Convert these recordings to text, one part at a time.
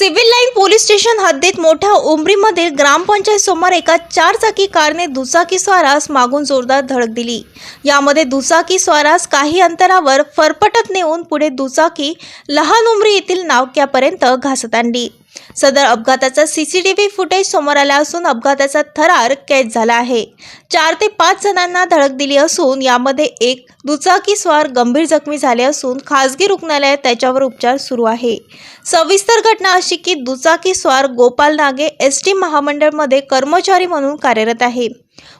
Civil line police station हद्दीत मोठ्या उमरीमधील ग्रामपंचायत समोर एका चारचाकी कारने दुचाकी स्वारास मागून जोरदार धडक दिली. यामध्ये दुचाकी स्वारास काही अंतरावर फरफटत नेऊन पुढे दुचाकी लहान उमरी येथील नावक्यापर्यंत घासत आणली. सदर अपघाताचा सीसीटीव्ही फुटेज समोर आला असून अपघाताचा थरार कैद झाला आहे. चार ते पाच जणांना धडक दिली असून यामध्ये एक दुचाकी स्वार गंभीर जखमी झाले असून खासगी रुग्णालयात त्याच्यावर उपचार सुरू आहे. सविस्तर घटना अशी की दुचाकी स्वार गोपाल नागे एस टी महामंडळमध्ये कर्मचारी म्हणून कार्यरत आहे.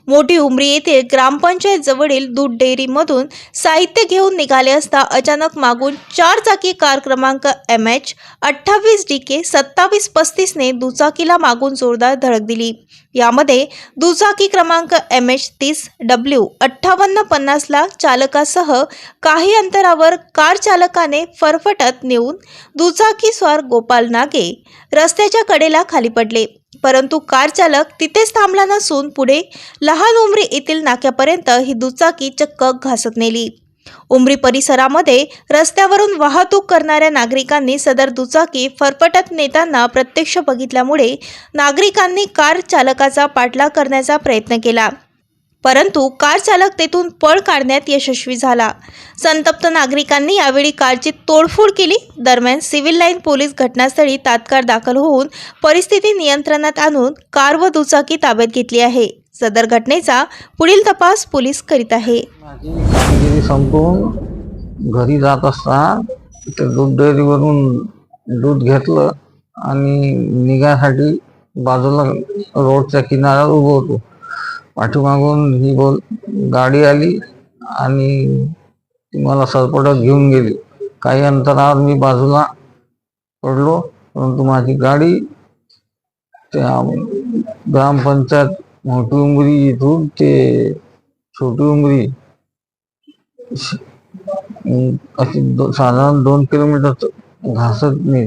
मोठी उमरी येथील ग्रामपंचायत जवळील दूध डेअरीमधून साहित्य घेऊन निघाले असता अचानक मागून चार चाकी कार क्रमांक एम एच अठ्ठावीस डी के सत्तावीस पस्तीसने दुचाकीला मागून जोरदार धडक दिली. यामध्ये दुचाकी क्रमांक एम एच तीस डब्ल्यू अठ्ठावन्न पन्नासला चालकासह काही अंतरावर कार चालकाने फरफटत नेऊन दुचाकी स्वार गोपाल नागे रस्त्याच्या कडेला खाली पडले. परंतु कार चालक तिथेच थांबला नसून पुढे लहान उमरी येथील नाक्यापर्यंत ही दुचाकी चक्क घासत नेली. उमरी परिसरामध्ये रस्त्यावरून वाहतूक करणाऱ्या नागरिकांनी सदर दुचाकी फरफटत नेताना प्रत्यक्ष बघितल्यामुळे नागरिकांनी कार चालकाचा पाठलाग करण्याचा प्रयत्न केला. परंतु कार चालक तेथून पळ काढण्यात यशस्वी झाला. संतप्त नागरिकांनी यावेळी कारची तोडफोड केली. दरम्यान सिव्हिल लाईन पोलीस घटनास्थळी तात्काळ दाखल होऊन परिस्थिती नियंत्रणात आणून कार व दुचाकी ताब्यात घेतली आहे. सदर घटनेचा पुढील तपास पोलीस करीत आहे. माझी कामगिरी संपवून घरी जात असता ते दूध डेअरीवरून दूध घेतलं आणि निघासाठी बाजूला रोडच्या किनाऱ्यावर उभं होतो. पाठीमागून ही बोल गाडी आली आणि ती मला सरपटत घेऊन गेली. काही अंतरावर मी बाजूला पडलो परंतु माझी गाडी त्या ग्रामपंचायत मोठी उमरी इथून ते छोटी उमरी अशी दो- साधारण दोन किलोमीटर घासत नाही